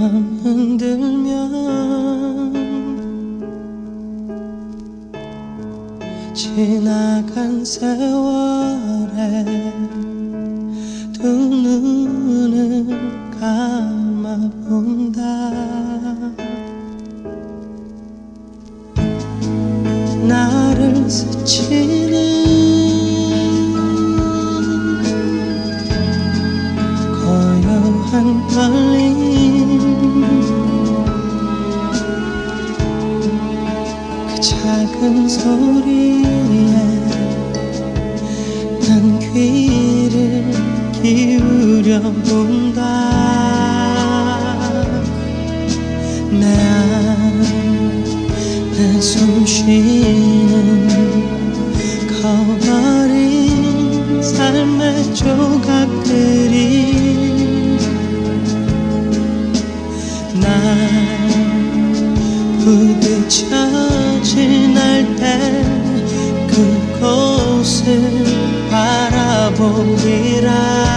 맘 흔들면 지나간 세월에 작은 소리에 난 귀를 기울여 본다. 내 안에 숨쉬는 거버린 삶의 조각. 그곳을 바라 보 니라.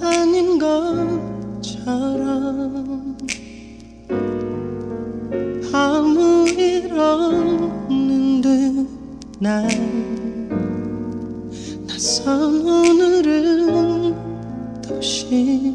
아닌 것처럼 아무 일 없는 듯난 낯선 오늘은 또 시작해.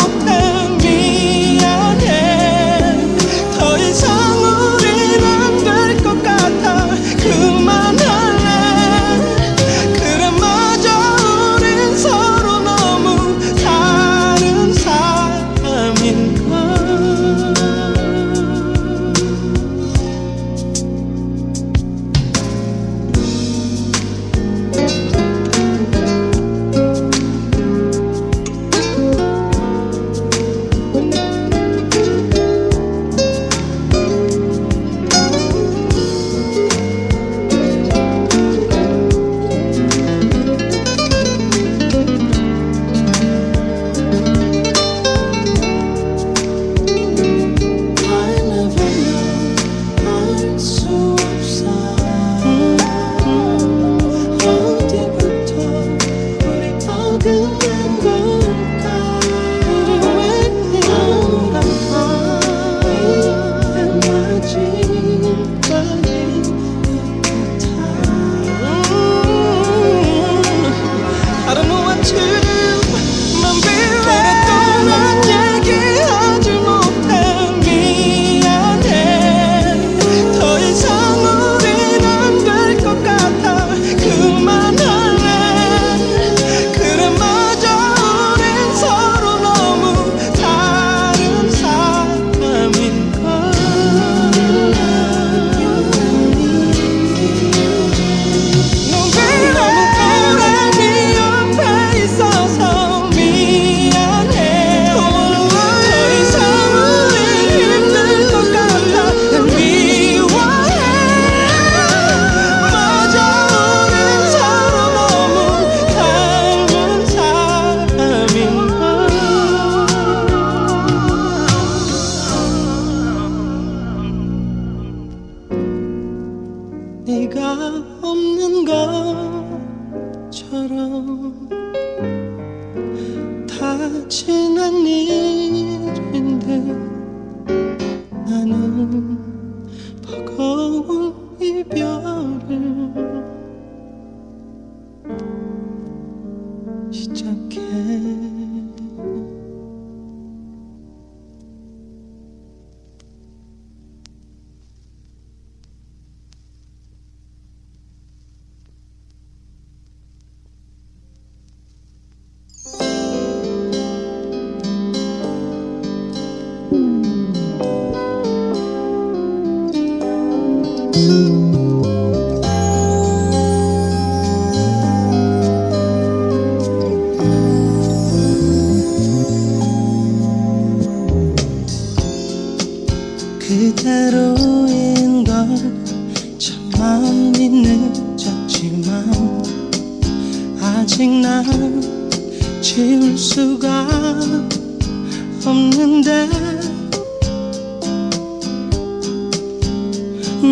이별 그대로인 건참 많이 늦었지만 아직 난 지울 수가 없는데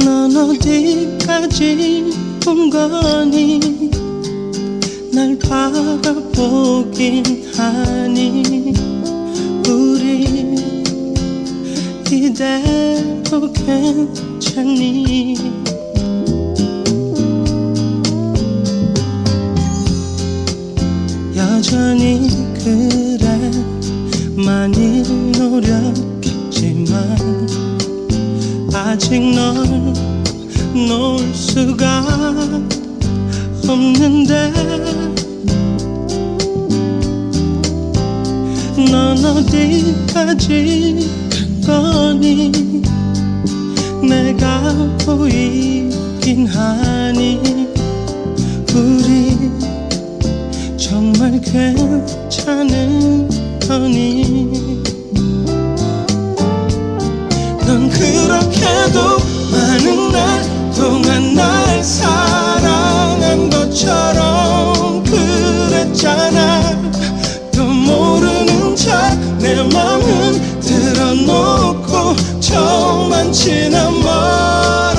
넌 어디까지 온 거니? 날 바라보긴 하니 이대로 괜찮니? 여전히 그래 많이 노력했지만 아직 널 놓을 수가 없는데 넌 어디까지 간 거니 내가 보이긴 하니 우리 정말 괜찮은 거니? 넌 그렇게도 많은 날 동안 날 사랑한 것처럼 정말 지난 멀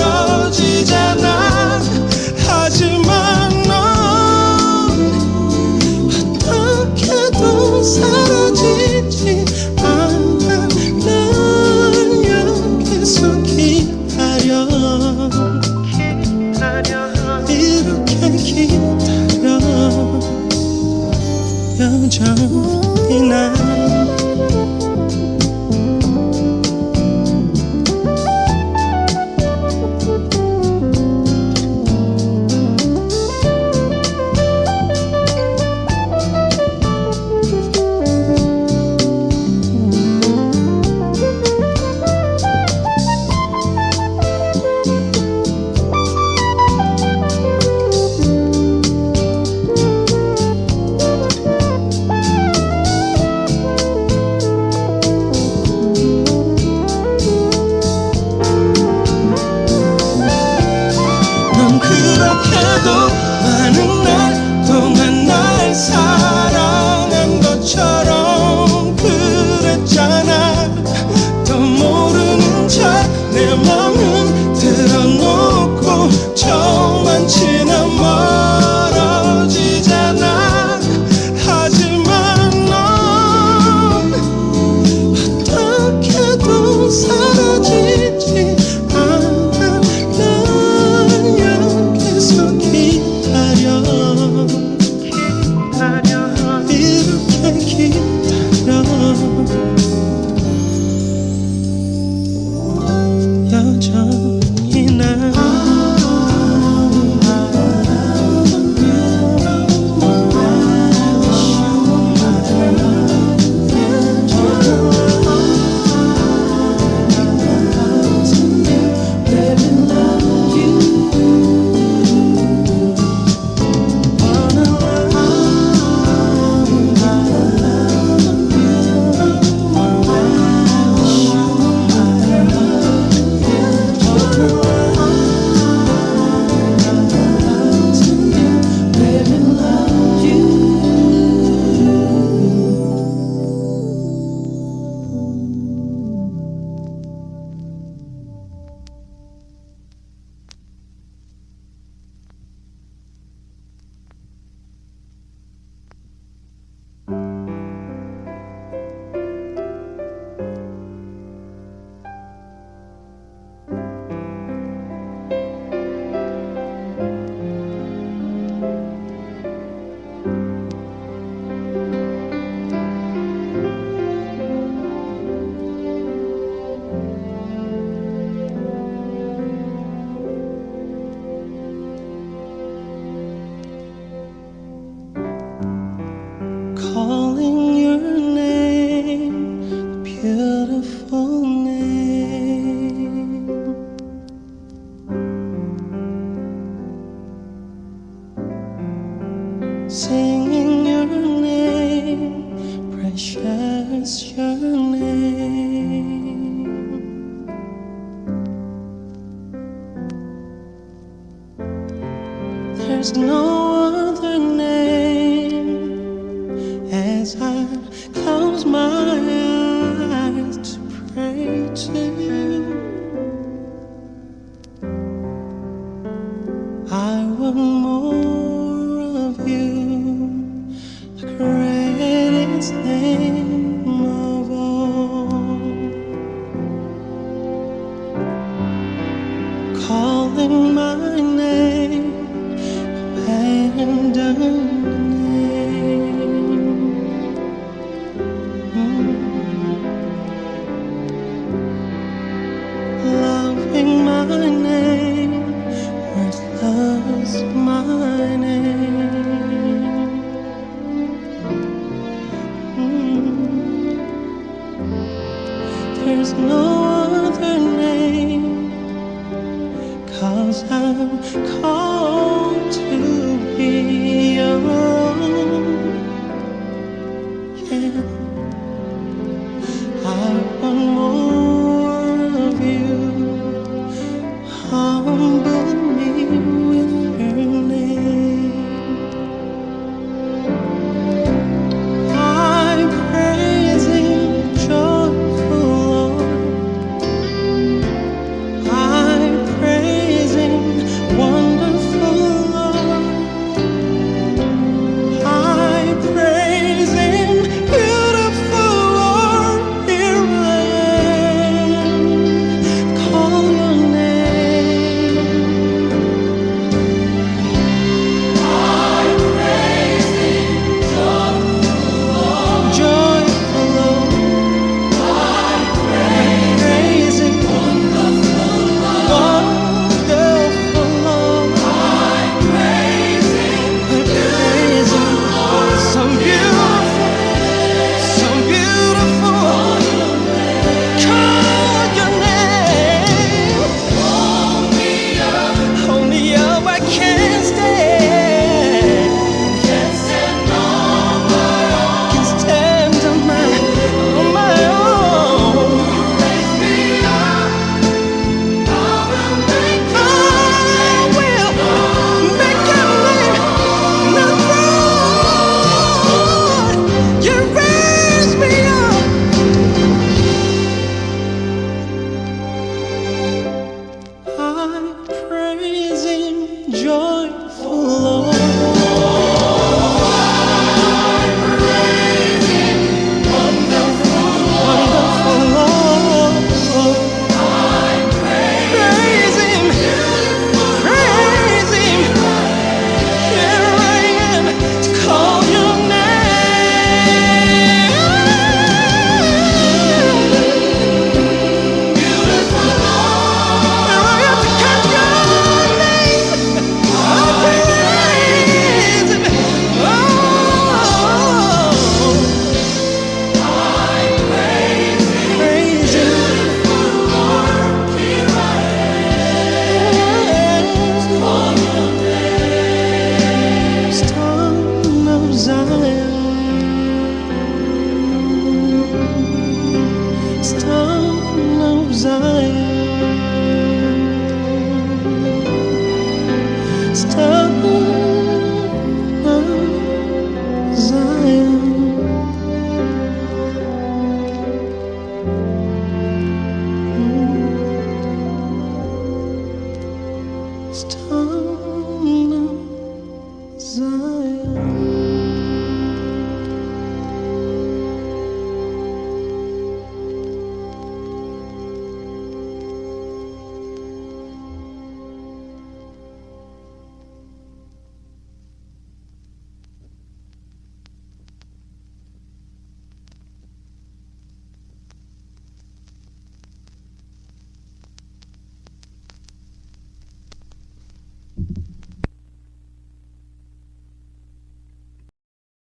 singing your name, precious. Your God's name. come It's time.